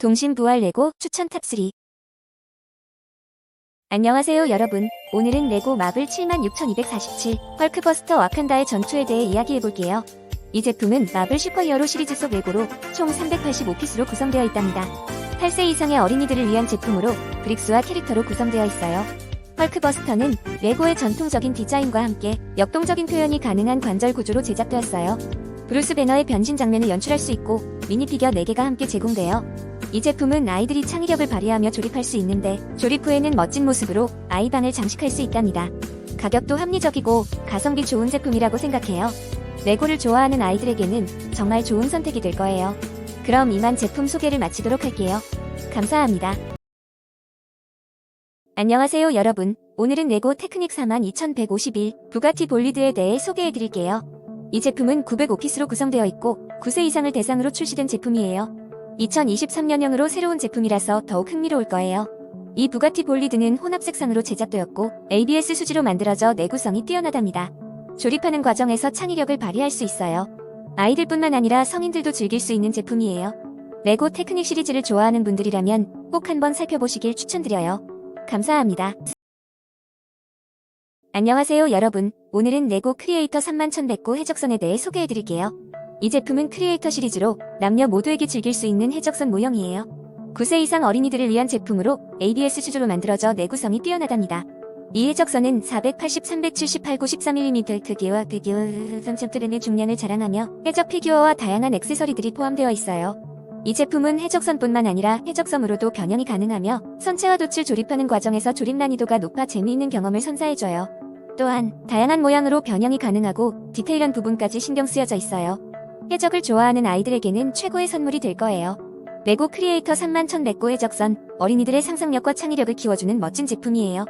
동심 부활 레고 추천 탑3 안녕하세요 여러분. 오늘은 레고 마블 76,247 헐크버스터 와칸다의 전투에 대해 이야기해볼게요. 이 제품은 마블 슈퍼히어로 시리즈 속 레고로 총 385피스로 구성되어 있답니다. 8세 이상의 어린이들을 위한 제품으로 브릭스와 캐릭터로 구성되어 있어요. 헐크버스터는 레고의 전통적인 디자인과 함께 역동적인 표현이 가능한 관절 구조로 제작되었어요. 브루스 배너의 변신 장면을 연출할 수 있고 미니피겨 4개가 함께 제공돼요 이 제품은 아이들이 창의력을 발휘하며 조립할 수 있는데 조립 후에는 멋진 모습으로 아이방을 장식할 수 있답니다. 가격도 합리적이고 가성비 좋은 제품이라고 생각해요. 레고를 좋아하는 아이들에게는 정말 좋은 선택이 될 거예요. 그럼 이만 제품 소개를 마치도록 할게요. 감사합니다. 안녕하세요 여러분. 오늘은 레고 테크닉 42151 부가티 볼리드에 대해 소개해드릴게요. 이 제품은 905피스로 구성되어 있고 9세 이상을 대상으로 출시된 제품이에요. 2023년형으로 새로운 제품이라서 더욱 흥미로울 거예요. 이 부가티 볼리드는 혼합 색상으로 제작되었고 ABS 수지로 만들어져 내구성이 뛰어나답니다. 조립하는 과정에서 창의력을 발휘할 수 있어요. 아이들뿐만 아니라 성인들도 즐길 수 있는 제품이에요. 레고 테크닉 시리즈를 좋아하는 분들이라면 꼭 한번 살펴보시길 추천드려요. 감사합니다. 안녕하세요 여러분. 오늘은 레고 크리에이터 31,109 해적선에 대해 소개해드릴게요. 이 제품은 크리에이터 시리즈로 남녀 모두에게 즐길 수 있는 해적선 모형이에요. 9세 이상 어린이들을 위한 제품으로 ABS 수조로 만들어져 내구성이 뛰어나답니다. 이 해적선은 480, 378, 93mm 크기와 크기와 3.3의 중량을 자랑하며 해적 피규어와 다양한 액세서리들이 포함되어 있어요. 이 제품은 해적선뿐만 아니라 해적섬으로도 변형이 가능하며 선체와 돛을 조립하는 과정에서 조립 난이도가 높아 재미있는 경험을 선사해줘요. 또한 다양한 모양으로 변형이 가능하고 디테일한 부분까지 신경 쓰여져 있어요. 해적을 좋아하는 아이들에게는 최고의 선물이 될 거예요. 레고 크리에이터 31,109 해적선, 어린이들의 상상력과 창의력을 키워주는 멋진 제품이에요.